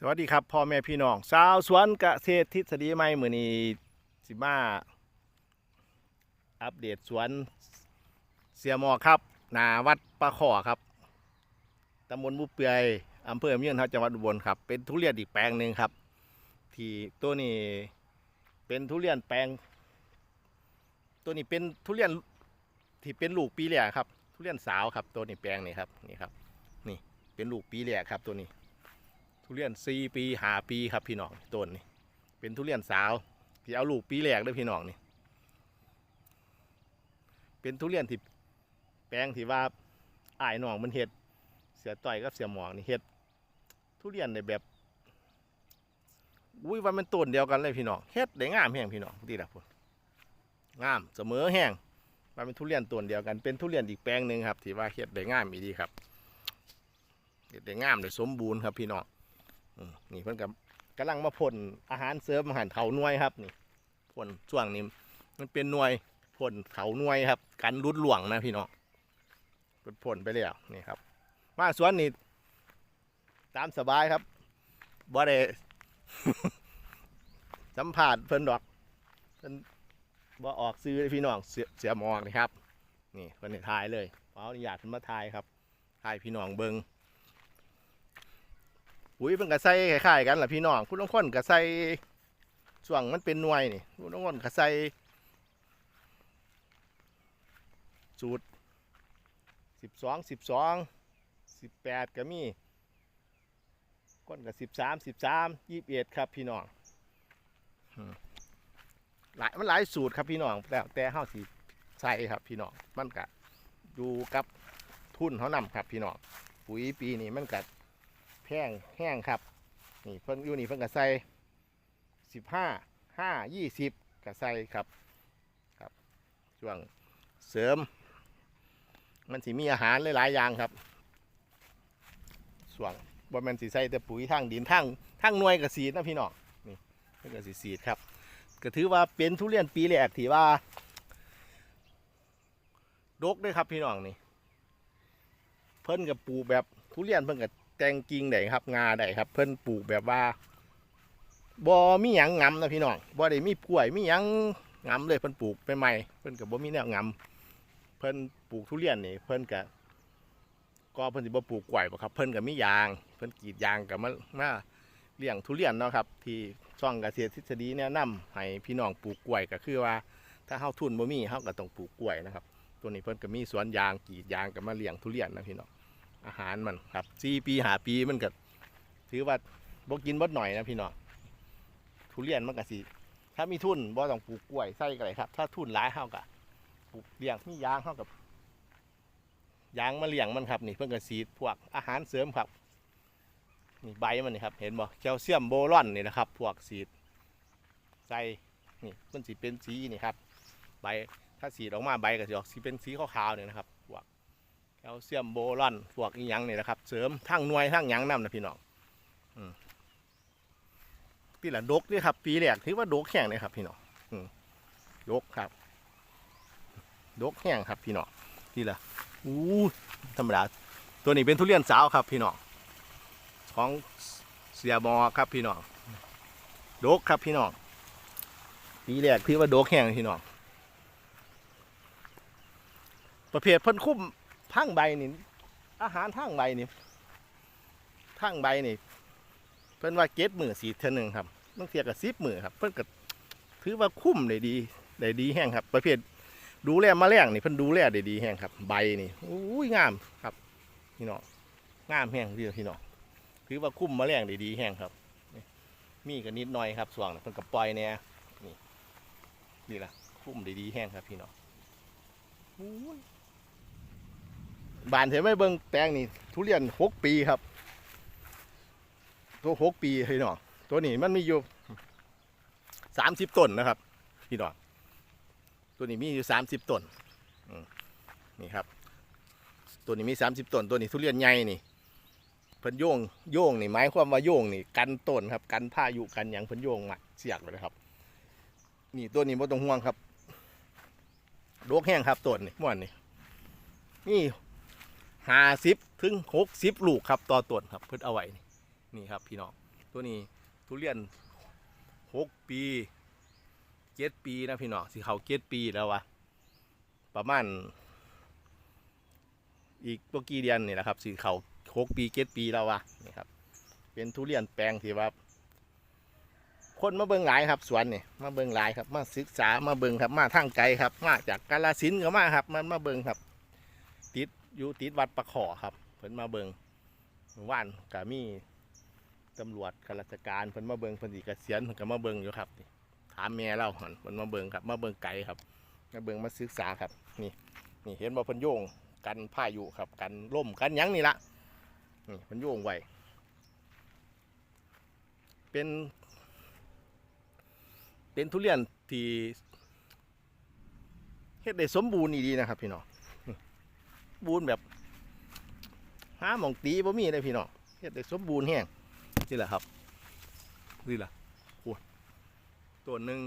สวัสดีครับพ่อแม่พี่น้องชาวสวนเกษตรทฤษฎีใหม่มือนี้สิมาอัปเดตสวนเสียมอครับ นาวัดปะขอครับตำบลบุเปือยอำเภอเมียงเท่าจังหวัดอุบลครับ เป็นทุเรียนอีกแปลงหนึ่งครับ ที่ตัวนี้เป็นทุเรียนแปลง ตัวนี้เป็นทุเรียนที่เป็นลูกปีแรกครับ ทุเรียนสาวครับ ตัวนี้แปลงนี่ครับนี่ครับ นี่เป็นลูกปีแรกครับตัวนี้ ทุเรียนสี่ปีหาปีครับพี่น้องต้นนี่เป็นทุเรียนสาวที่เอาลูกปีแรกเลยพี่น้องนี่เป็นทุเรียนที่แปลงที่ว่าอายน้องมันเห็ดเสียต่อยกับเสียหมองนี่เห็ดทุเรียนในแบบอุ้ยว่ามันต้นเดียวกันเลยพี่น้องเฮ็ดได้งามแห้งพี่น้องดีละพุ่นงามเสมอแห้งว่าเป็นทุเรียนต้นเดียวกันเป็นทุเรียนอีกแปลงหนึ่งครับที่ว่าเฮ็ดได้งามอีดีครับเฮ็ดได้งามได้สมบูรณ์ครับพี่น้อง นี่เพิ่นกับกำลังมาพ่นอาหารเสริมอาหารเขาหน่วยครับนี่พ่นช่วงนี้มันเป็นหน่วยพ่นเขาหน่วยครับ กันรุดหลวงนะพี่น้องพ่นพ่นไปแล้วนี่ครับ มาสวนนี่ตามสบายครับบ่ได้สัมผัสเพิ่นดอกเพิ่นบ่ออกซื้อพี่น้องเสียเสียมอกนี่ครับ นี่เพิ่นให้ทายเลยขออนุญาตเพิ่นมาทายครับทายพี่น้องเบิง ปุ๋ยเพิ่นก็ใส่คล้ายๆกันล่ะพี่น้องคุณต้องคนก็ใส่ช่วงมันเป็นหน่วยนี่คุณต้องคนก็ใส่สูตรสิบสองสิบสองสิบแปดก็มีก้นกับสิบสามสิบสามยี่สิบเอ็ดครับพี่น้องหลายมันหลายสูตรครับพี่น้องแล้วแต่เฮาสิใส่ครับพี่น้องมันก็อยู่กับทุนเขานำครับพี่น้องปุ๋ยปีนี้มันก็ แห้งแห้งครับ นี่เพิ่นอยู่นี่เพิ่นก็ใส่สิบห้าห้ายี่สิบก็ใส่ครับครับช่วงเสริม มันสิมีอาหารหลายๆอย่างครับ ส่วงบ่แมันสิใส่แต่ปุ๋ยทางดินทางทางหน่วยกับสีนะพี่น้องนี่เพิ่นก็สิสีดครับก็ถือว่าเป็นทุเรียนปีแรกที่ว่าดกด้วยครับพี่น้องนี่ เพิ่นกับปูแบบทุเรียนเพิ่นกับ แตงกิ่งได้ครับ งาได้ครับ เพิ่นปลูกแบบว่าบ่มีหยังงำนะพี่น้องบ่ได้มีกล้วยมีหยังงำเลยเพิ่นปลูกไปใหม่เพิ่นก็บ่มีแนวงำเพิ่นปลูกทุเรียนนี่เพิ่นก็ก็เพิ่นสิบ่ปลูกกล้วยบ่ครับ เพิ่นก็มียาง เพิ่นกรีดยางก็มามาเลี้ยงทุเรียนเนาะครับ ที่ช่องเกษตรทฤษฎีแนะนำให้พี่น้องปลูกกล้วยก็คือว่า ถ้าเฮาทุนบ่มีเฮาก็ต้องปลูกกล้วยนะครับ ตัวนี้เพิ่นก็มีสวนยางกรีดยางก็มาเลี้ยงทุเรียนนะพี่น้อง อาหารมันครับสี่ปีหาปีมันก็ถือว่าบกินบดหน่อยนะพี่น้องทุเรียนมันก็สิถ้ามีทุนบ่ต้องปลูกกล้วยใส่ก็ได้ครับ ถ้าทุนหลายเฮาก็ปลูกเลี้ยงมียางเฮากับยางมาเลี้ยงมันครับนี่เพิ่นก็สีพวกอาหารเสริมครับนี่ใบมันนี่ครับ เห็นบ่แคลเซียมโบรอนนี่นะครับ พวกสีใส่นี่มันสิเป็นสีนี่ครับ ใบถ้าสีออกมาใบก็สิออกสีเป็นสีขาวๆเนี่ยนะครับพวก แคลเซียมโบรอนพวกอีหยังนี่นะครับ เสริมทั้งหน่วยทั้งหยังน้ำนะพี่น้องอืมพี่ละดกนี่ครับ ปีแรกถือว่าดกแห้งเลยครับ พี่น้องอดกครับ ดกแห้งครับ พี่น้องพี่ละอู้ธรรมดาตัวนี้เป็นทุเรียนสาวครับ พี่น้องของเสียบอครับพี่น้องดกครับพี่น้องปีแรกถือว่าดกแห้งพี่น้องประเภทเพ่นคุ้ม ทางใบนี่อาหารทางใบนี่ทางใบนี่ เพิ่นว่าเก็ดมือสีเท่านึงครับบางเทียกับซิบมือครับ เพิ่นก็ถือว่าคุ้มได้ดีได้ดีแห้งครับ ประเภทดูแลแมลงนี่เพิ่นดูแลได้ดีแห้งครับ ใบนี่อุ้ยงามครับพี่น้องงามแห้งเดียพี่น้องถือว่าคุ้มแมลงได้ดีแห้งครับมีกันนิดหน่อยครับส่วงเพิ่นก็ปล่อยแน่นี่นี่ละคุ้มได้ดีแห้งครับพี่น้องอุ้ย บานเห็นไหมเบิ้งแตงนี่ทุเรียนหกปีครับ ตัวหกปีพี่น้องตัวนี้มันมีอยู่สามสิบต้นนะครับ พี่น้องตัวนี้มีอยู่สามสิบต้นนี่ครับ ตัวนี้มีสามสิบต้น ตัวนี้ทุเรียนใหญ่นี่เพิ่นโยงโยงนี่หมายความว่าโยงนี่ กันต้นครับ กันพาอยุกันหยังเพิ่นโยงมาเสียกเลยนะครับ นี่ตัวนี้ไม่ต้องห่วงครับโรคแห้งครับต้นนี่ม่วนนี่นี่ ห้าสิบถึงหกสิบลูกครับต่อต้นครับเพิ่นเอาไว้นี่นี่ครับพี่น้องตัวนี้ทุเรียนหกปีเจ็ดปีนะพี่น้องสิเขาเจ็ดปีแล้ววะประมาณอีกตัวกี่เดือนนี่แหละครับสิเขาหกปีเจ็ดปีแล้ววะนี่ครับ เป็นทุเรียนแปลงที่ว่าคนมาเบิ่งหลายครับสวนนี่มาเบิ่งหลายครับมาศึกษามาเบิ่งครับมาทางไกลครับ มาจากกาลสินก็มาครับ มันมาเบิ่งครับ ติดอยู่ติดวัดประขอครับเพิ่นมาเบิงว่านก็มีตำรวจข้าราชการเพิ่นมาเบิงเพิ่นสิเกษียณเพิ่นก็มาเบิงอยู่ครับถามแม่เราหันเพิ่นมาเบิงครับมาเบิงไกลครับมาเบิงมาศึกษาครับ นี่นี่เห็นว่าเพิ่นโยงกันพายุครับกันล่มกันยังนี่ละนี่เพิ่นโยงไว้เป็น เป็นทุเรียนที่เฮ็ดได้สมบูรณ์ดีนะครับพี่น้อง บูรณ์แบบหาหมองตีบ่มีเลยพี่น้องเฮ็ดได้สมบูรณ์แห้งนี่แหละครับนี่แหละโอ้ตัวหนึ่ง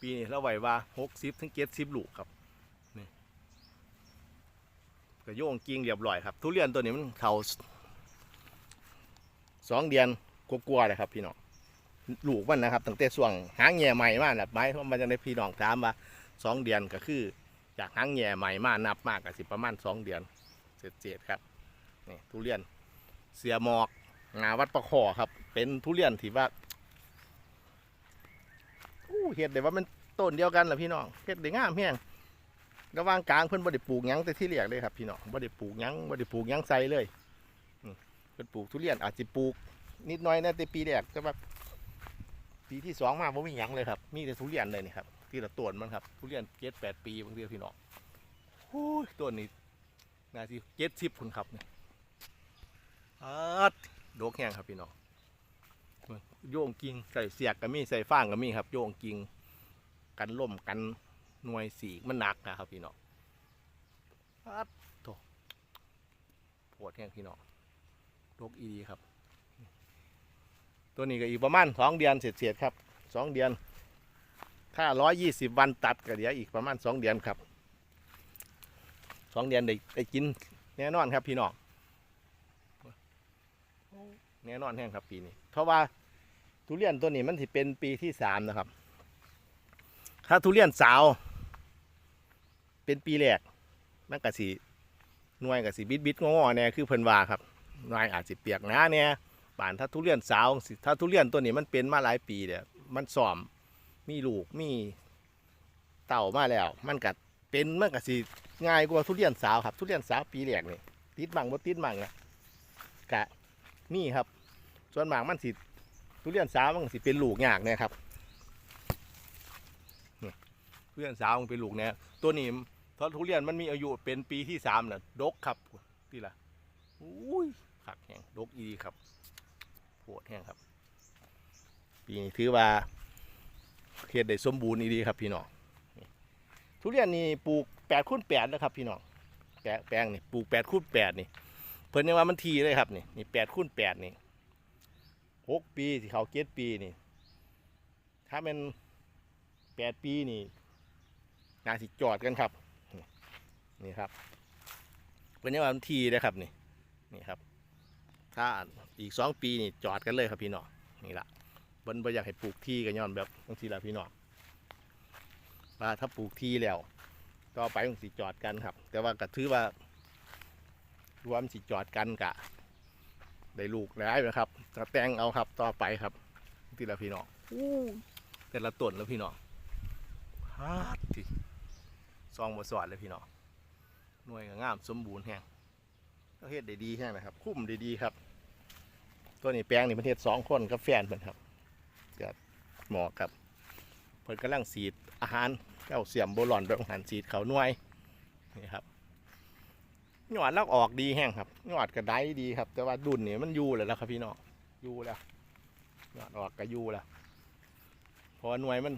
ปีนี้เราไหวว่าหกสิบถึงเจ็ดสิบลูกครับนี่ก็โยงกิ่งเรียบร้อยครับทุเรียนตัวนี้มันเขาสองเดือนกลัวๆเลยครับพี่น้องลูกมันนะครับตั้งแต่ช่วงหางแง่ใหม่มาแบบไม้มันจะได้พี่น้องถามว่าสองเดือนก็คือ จากหางแง่ใหม่มานับมากกับสิประมาณสองเดือนเศษๆครับนี่ทุเรียนเสียหมอกงาวัดประคอครับ เป็นทุเรียนที่ว่าอู้เห็ดเดี๋ยวว่ามันต้นเดียวกันแหละพี่น้องเห็ดได้งามแห้งระว่างกลางเพิ่นบ่ได้ปลูกยั้งแต่ที่เรียกเลยครับพี่น้องบ่ได้ปลูกยั้งบ่ได้ปลูกยั้งใส่เลยเพิ่นปลูกทุเรียนอาจจะปลูก นิดหน่อยนะแต่ปีแรกแต่ว่าปีที่สองมาผมมีหยังเลยครับ มีแต่ทุเรียนเลยนี่ครับ ที่ละต้นมันครับทุเรียนเจ็ดแปดปีบางทีพี่น้องโอ้ยต้นนี้นาสิเจ็ดสิบคนครับเนี่ยอัดโดกแห้งครับพี่น้องโยงกิ่งใส่เสียกก็มีใส่ฟางก็มีครับ โยงกิ่งกันล่มกันหน่วยสีมันหนักนะครับพี่น้องอัดโถปวดแห้งพี่น้องโดกอีดีครับ ตัวนี้ก็อีกประมาณสองเดือนเสร็จๆครับสองเดือน ถ้าร้อยยี่สิบวันตัดก็เดี๋ยวอีกประมาณสองเดือนครับสองเดือนได้ได้กินแน่นอนครับพี่น้องแน่นอนแห้งครับปีนี้ เพราะว่าทุเรียนตัวนี้มันสิเป็นปีที่สามนะครับ ถ้าทุเรียนสาว เป็นปีแรกมันก็สิหน่วยก็สิบิดบิดงอๆแน่คือเพิ่นว่าครับหน่วยอาจสิเปียกหนาเนี่ยป่านถ้าทุเรียนสาวถ้าทุเรียนตัวนี้มันเป็นมาหลายปีเนี่ยมันสอม มีลูกมีเต่ามาแล้ว มันกัดเป็นมันกัดสิง่ายกว่าทุเรียนสาวครับ ทุเรียนสาวปีแรกนี่ติดบังบ่ติดบังนะกะนี่ครับ ส่วนมากมันสิทุเรียนสาวมันสิเป็นลูกยากเนี่ยครับนี่ทุเรียนสาวมันเป็นลูกเนี่ยตัวนี้เพราะทุเรียนมันมีอายุเป็นปีที่สามน่ะดกครับที่ละอุ้ยขักแห้งดกอีดีครับโหดแห้งครับ ปีนี้ถือว่า เฮ็ดได้สมบูรณ์ดีครับพี่น้องทุเรียนนี่ปลูกแปดคูณแปดนะครับพี่น้องแปลงนี่ปลูกแปดคูณแปดนี่ เพิ่นยังว่ามันทีเลยครับนี่นี่แปดคูณแปดนี่หกปีที่เขาเจ็ดปีนี่ ถ้าเป็นแปดปีนี่นาสิจอดกันครับนี่นี่ครับเพิ่นยังว่ามันทีเลยครับนี่นี่ครับ ถ้าอีกสองปีนี่จอดกันเลยครับพี่น้องนี่ละ เบิ้นบ่อยากให้ปลูกที่กันย้อนแบบบางทีละพี่น้องว่าถ้าปลูกที่แล้วต่อไปมันสิจอดกันครับ แต่ว่าก็ถือว่ารวมสิจอดกันกะ ได้ลูกแล้วนะครับจะแต่งเอาครับต่อไปครับบางทีละพี่น้องอู้แต่ละต้นแล้วพี่น้องฮาดที่ซองบ่สอดเลยพี่น้องหน่วยก็งามสมบูรณ์แฮงก็เฮ็ดได้ดีแค่นะครับ คุ้มได้ดีครับ ตัวนี้แปลงนี่ประเทศสองคนกับแฟนเพิ่นครับกับ หมอกับเพิ่นกำลังสีดอาหารเก้าเสียมโบลอนแบบอาหารสีดเขาหน่วยนี่ครับหยอดแล้วออกดีแห้งครับหยอดกระไดดีครับ แต่ว่าดุนเนี่ยมันอยู่แล้วล่ะครับพี่น้องอยู่แล้วหยอดออกก็อยู่แล้วเพราะว่าหน่วยมัน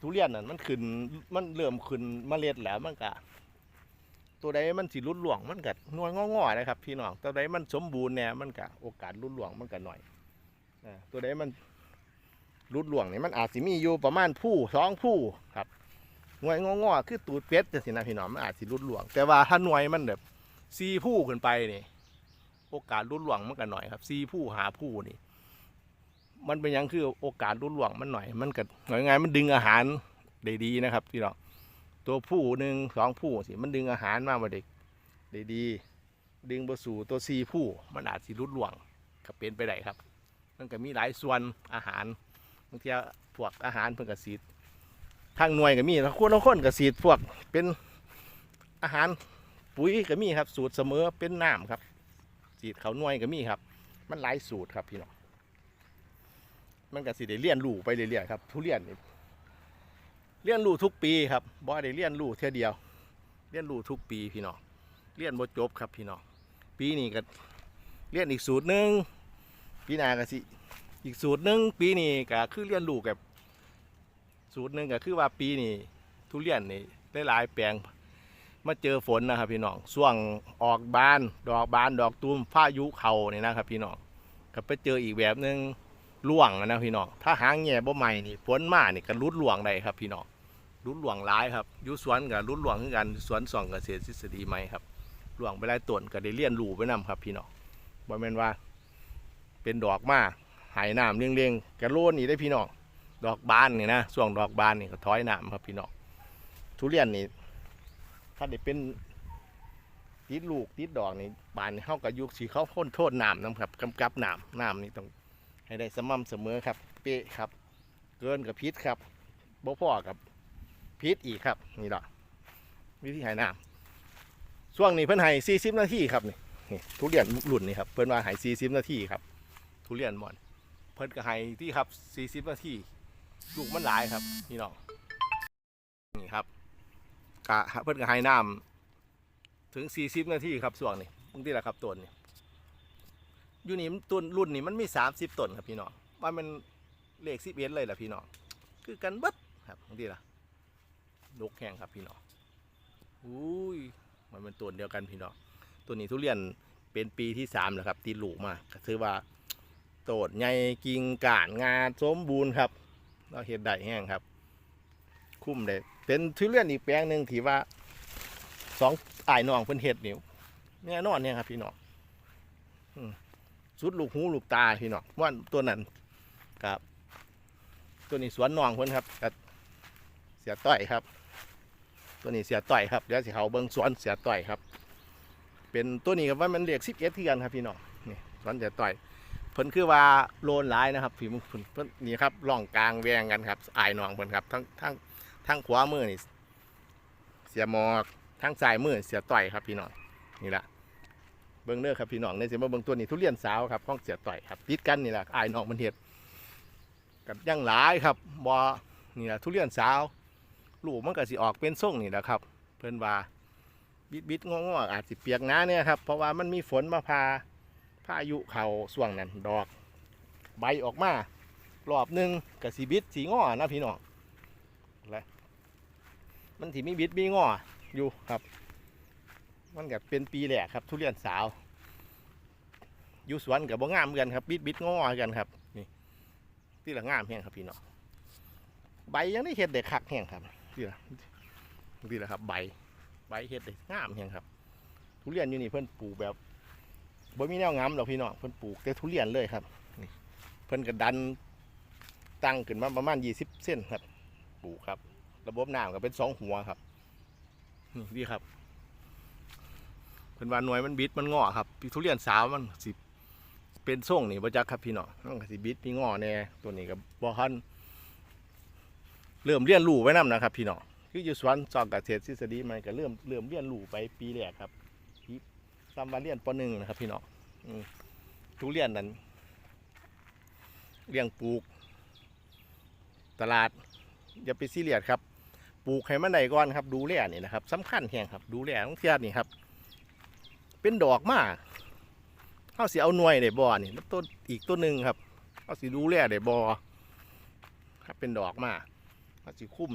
ทุเรียนนั่นมันขึ้นมันเริ่มขึ้นเมล็ดแล้วมันก็ตัวใดมันสิรุดหลวงมันกัดนวลงอๆนะครับพี่น้องตัวใดมันสมบูรณ์เนี่ยมันกะโอกาสรุดหลวงมันกัหน่อยตัวใดมัน รุดหลวงนี่มันอาจสิมีอยู่ประมาณผู้สองผู้ครับหน่วยงอๆคือตูดเป็ดจังสินะพี่น้องมันอาจสิรุดหลวง แต่ว่าถ้าหน่วยมันแบบซีผู้ขึ้นไปนี่โอกาสรุดหลวงมันก็หน่อยครับซีผู้หาผู้นี่ มันเป็นยังคือโอกาสรุ่นหลวงมันหน่อย มันก็หน่อยไงายๆมันดึงอาหารได้ดีนะครับ พี่น้องตัวผู้หนึ่งสองผู้สิมันดึงอาหารมาบ่เด็กได้ดี ดึงบสู่ตัวซีผู้มันอาจสิรุ่นหลวงก็เป็นไปได้ครับ มันก็มีหลายส่วนอาหาร บางทีพวกอาหารเพิ่นก็สีดทางหน่วยก็มีแล้วคนละคนก็สีดพวกเป็นอาหารปุ๋ยก็มีครับ สูตรเสมอเป็นน้ำครับ สีดเขาหน่วยก็มีครับ มันหลายสูตรครับพี่น้องมันก็สิได้เรียนรู้ไปเรื่อยๆครับทุเรียนนี่เรียนรู้ทุกปีครับบ่ได้เรียนรู้เท่อเดียว เรียนรู้ทุกปีพี่น้องเรียนบ่จบครับพี่น้องปีนี้ก็เรียนอีกสูตรหนึ่งปีหน้าก็สิ อีกสูตรหนึ่งปีนี้ก็คือเรียนรู้กับ สูตรหนึ่งก็คือว่าปีนี้ทุเรียนนี่หลายแปลงมาเจอฝนนะครับพี่น้องช่วงออกบาน ดอกบานดอกตูมพายุเขานี่นะครับพี่น้องก็ไปเจออีกแบบหนึ่งล่วงนะพี่น้องถ้าหางแง่บ่ใหม่นี่ฝนมานี่ก็รุดล่วงได้ครับ พี่น้องรุดล่วงร้ายครับยู่สวนกับรุดล่วงคือกันสวนส่องเกษตรทฤษฎีใหม่ครับล่วงไปหลายต้นก็ได้เลี้ยนรูไปนํครับ พี่น้องบ่แม่นว่า เป็นดอกมา หายน้ำเลี้ยงๆกระโลนนี่ได้พี่น้องดอกบานนี่นะช่วงดอกบานนี่ก็ถอยน้ำครับพี่น้องทุเรียนนี่ถ้าได้เป็นติดลูกติดดอกนี่บานนี่เฮากับยุกสีเขาพ่นโทษน้ำนะครับกำกับน้ำน้ำนี่ต้องให้ได้สม่ำเสมอครับเป๊ะครับ เกินกับพิษครับบ่พ่อกับพิษอีกครับนี่ดอกวิธีหายน้ำช่วงนี้เพิ่นให้40 นาทีครับนี่ทุเรียนรุ่นนี่ครับเพิ่นว่าให้40 นาทีครับทุเรียนหมอน เพิ่นก็ให้ที่ครับ 40นาทีลูกมันหลายครับนี่น้องนี่ครับกะเพิ่นก็ให้น้ำถึง 40นาทีครับช่วงนี้บางทีแหละครับต้นนี่อยู่นี่ต้นรุ่นนี่มันมีสามสิบต้นครับพี่น้องว่ามันเลขสิบเอ็ดเลยแหละพี่น้องคือกันบิดครับบางทีล่ะดกแห้งครับพี่น้องอุ้ยมันเป็นต้นเดียวกันพี่น้องตัวนี้ทุเรียนเป็นปีที่สามแล้วครับตีลูกมากถือว่า โตดใหญ่กิ่งก่านงาสมบูรณ์ครับ เราเห็ดได้แห้งครับ คุ้มเลยเป็นทุเรียนอีกแปลงหนึ่งที่ว่าสองอายน้องเพิ่นเห็ดนี่แน่นอนเนี่ยครับ พี่น้องสุดลูกหูลูกตาพี่น้องว่าตัวนั้นกับ ตัวนี้สวนนองเพิ่นครับเสียต่อยครับ ตัวนี้เสียต่อยครับเดี๋ยวสิเขาเบิ้งสวนเสียต่อยครับ เป็นตัวนี้กับว่ามันเรียกสิบเอ็ดที่กันครับพี่น้องนี่สวนเสียต่อย เพิ่นคือว่าโลนหลายนะครับพี่มึงเพิ่นเพิ่นนี่ครับร่องกลางแวงกันครับอายนองเพิ่นครับทั้งทั้งทั้งขวามือนี่เสียหมอกทั้งซ้ายมือเสียต่อยครับพี่น้องนี่แหละเบิ้งเด้อครับพี่น้องในเสิมาเบิ้งตัวนี้ทุเรียนสาวครับข้องเสียต่อยครับติดกันนี่แหละอายน้องมันเห็ดกับยังหลายครับบอนี่แหละทุเรียนสาวลูกมันก็สิออกเป็นส่งนี่แหละครับ เพิ่นว่าบิดบิดงอๆอาจสิเปียกน้าเนี่ยครับเพราะว่ามันมีฝนมาพา พายุเขาส่วงนั้นดอก ใบออกมารอบหนึ่งกับสีบิดสีงอนะพี่น้องและมันสีมีบิดมีงออยู่ครับ มันก็เป็นปีแรกครับ ทุเรียนสาวอยู่สวนกับบ่งามเหมือนกันครับ บิดบิดงอกันครับนี่ที่ละงามแห้งครับพี่น้องใบยังได้เห็ดเด็กคักแห้งครับที่ละที่ละครับ ใบใบเห็ดเด็กงามแห้งครับ ทุเรียนอยู่นี่เพิ่อนปลูกแบบ บ่มีแนวงามหรอกพี่น้องเพิ่นปลูกแต่ทุเรียนเลยครับนี่เพิ่นก็ดันตั้งขึ้นมาประมาณ 20 เส้นครับ ปลูกครับ ระบบน้ำก็เป็นสองหัวครับนี่ดีครับเพิ่นว่าหน่วยมันบิดมันงอครับทุเรียนสาวมันสิเป็นส่งนี่บ่จักครับพี่น้องมันก็สิบิดมีงอแน่ตัวนี้ก็บ่ทันเริ่มเรียนรู้ไว้นํนะครับ พี่น้องคืออยู่สวนสอนเกษตรทฤษฎีมันก็เริ่มเริ่มเรียนรู้ไปปีแรกครับ ซ้ำว่าเรียนปหนึ่งนะครับพี่น้องทุเรียนนั้นเลี้ยงปลูก ตลาด อย่าไปซีเรียสครับ ปลูกให้มันได้ก่อนครับ ดูแลนี่นะครับสำคัญแฮงครับ ดูแลต้องเทียบนี่ครับ เป็นดอกมากเขาสิเอาหน่วยได้บ่อนี่ต้นอีกต้นหนึ่งครับเขาสิดูแลได้บ่ครับเป็นดอกมากมันสิคุ้ม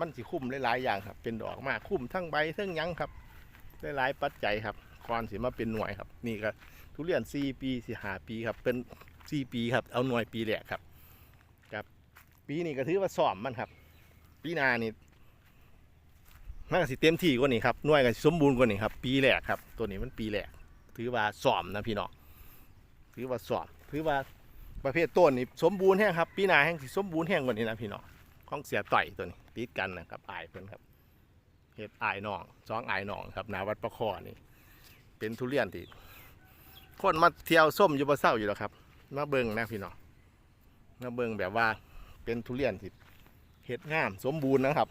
มันสิคุ้มหลายๆอย่างครับ เป็นดอกมากคุ้มทั้งใบทั้งยังครับหลายๆปัจจัยครับ ก่อนสิมาเป็นหน่วยครับ นี่ก็ทุเรียนสี่ปีสี่หาปีครับ เป็นสี่ปีครับ เอาหน่วยปีแรกครับ ครับ ปีนี้ก็ถือว่าซ้อมมันครับ ปีหน้านี่มันก็สิเต็มที่กว่านี้ครับหน่วยก็สิสมบูรณ์กว่านี้ครับ ปีแรกครับ ตัวนี้มันปีแรกถือว่าสอมนะพี่น้องถือว่าสอมถือว่าประเภทต้นนี่สมบูรณ์แห้งครับ ปีหน้าแห้งสิสมบูรณ์แห้งกว่านี้นะพี่น้องของเสียต่อยตัวนี้ติดกันนะครับอายเพิ่นครับเฮ็ดอายน้องสองอายน้องครับนาวัดประคอนี่ เป็นทุเรียนที่คนมาเที่ยวส้มอยู่บ่เศร้าอยู่แล้วครับมาเบิงนะพี่น้องมาเบิงแบบว่าเป็นทุเรียนที่เฮ็ดงาม สมบูรณ์นะครับ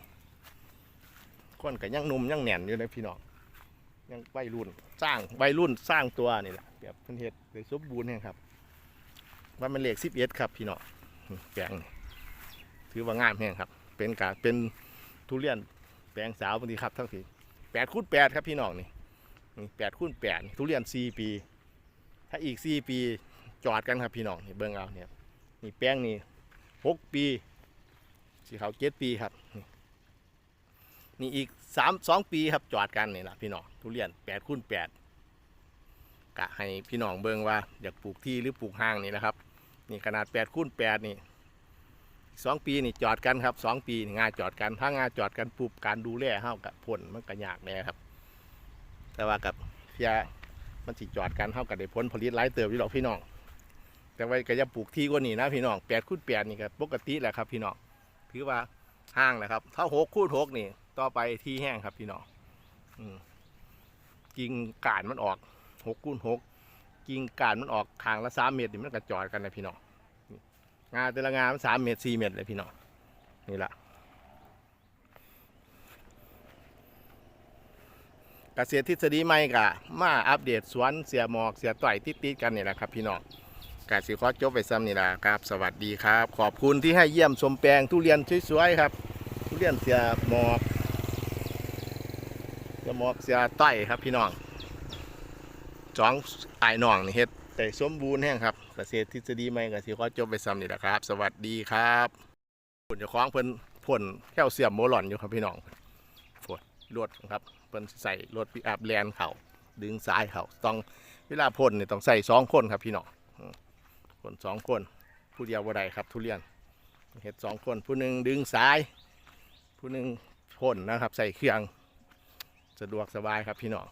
คนก็ยังนุ่มยังแน่นอยู่นะพี่น้องยังวัยรุ่นสร้างวัยรุ่นสร้างตัวนี่แหละแบบเพิ่นเฮ็ดได้สมบูรณ์แห้งครับว่ามันเลขสิบเอ็ดครับพี่น้องแปลงนี่ถือว่างามแห้งครับ เป็นกาเป็นทุเรียนแปลงสาวบางทีครับทั้งทีแปดคูณแปดครับพี่น้องนี่ แปดคูณแปดทุเรียนสี่ปี ถ้าอีกสี่ปีจอดกันครับพี่น้องนี่เบิ้งเอาเนี่ยนี่แป้งนี่หกปี สีขาวเจ็ดปีครับ นี่อีกสามสองปีครับจอดกันนี่แหละพี่น้องทุเรียนแปดคูณแปดกะให้พี่น้องเบิ่งว่าอยากปลูกที่หรือปลูกห้างนี่นะครับ นี่ขนาด8คูณ8นี่สองปีนี่จอดกันครับสองปีงานจอดกันถ้างานจอดกันปุ๊บการดูแลเฮากับผลมันก็ยากแน่ครับ แต่ว่ากับเพียมันสิจอดกันเฮากับได้ผลผลิตหลายเติบอยู่หรอกพี่น้อง แต่ว่าก็จะปลูกที่กว่านี้นะพี่น้อง8คูณ8นี่ก็ปกติแหละครับ พี่น้องถือว่าห้างแหละครับ ถ้า6คูณ6นี่ ต่อไปที่แห้งครับพี่น้องอกิ่งกานมันออกหกคูณหกกิ่งกานมันออกทางละสามเมตรนี่มันกระจอดกันนะพี่น้องงาแต่ละงามันสามเมตรสี่เมตรเลยพี่น้องนี่แหละ เกษตรทฤษฎีใหม่กะมาอัปเดตสวนเสียหมอกเสียต่อยติดกันนี่แหละครับ พี่น้องกาสิขอจบไปซ้ำนี่แหละครับ สวัสดีครับ ขอบคุณที่ให้เยี่ยมชมแปลงทุเรียนสวยๆครับ ทุเรียนเสียหมอกเสียหมอกเสียต้อยครับ พี่น้องสองไอ้น้องนี่เฮ็ดแต่สมบูรณ์แห้งครับเกษตรทฤษฎีใหม่ก็สิขอจบไปซ้ำนี่แหละครับ สวัสดีครับผลเจ้าของเพิ่นพ่นแคลเซียมโมลอนอยู่ครับพี่น้องฝนรถครับ เพิ่นใส่รถปิกอัพแลนเขาดึงซ้ายเขาต้องเวลาพ่นเนี่ยต้องใส่สองคนครับพี่น้องอืมพ่นสองคนผู้เดียวบ่ได้ครับ ทุเรียนเฮ็ดสองคนผู้หนึ่งดึงซ้าย ผู้หนึ่งพ่นนะครับ ใส่เครื่องสะดวกสบายครับพี่น้อง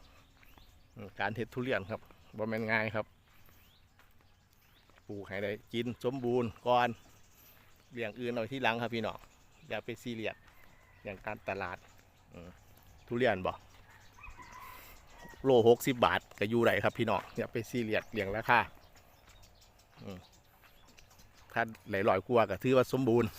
การเห็ดทุเรียนครับบ่แม่นง่ายครับปลูกให้ได้กินสมบูรณ์ก่อนเลี้ยงอื่นเอาที่หลังครับพี่น้องอย่าไปซีเรียสอย่างการตลาดทุเรียนบ่ โลหกสิบบาทก็อยู่ไรครับพี่น้องอย่าไปซีเรียสเลี้ยงราคาอืมถ้าหลายร้อยกว่าก็ถือว่าสมบูรณ์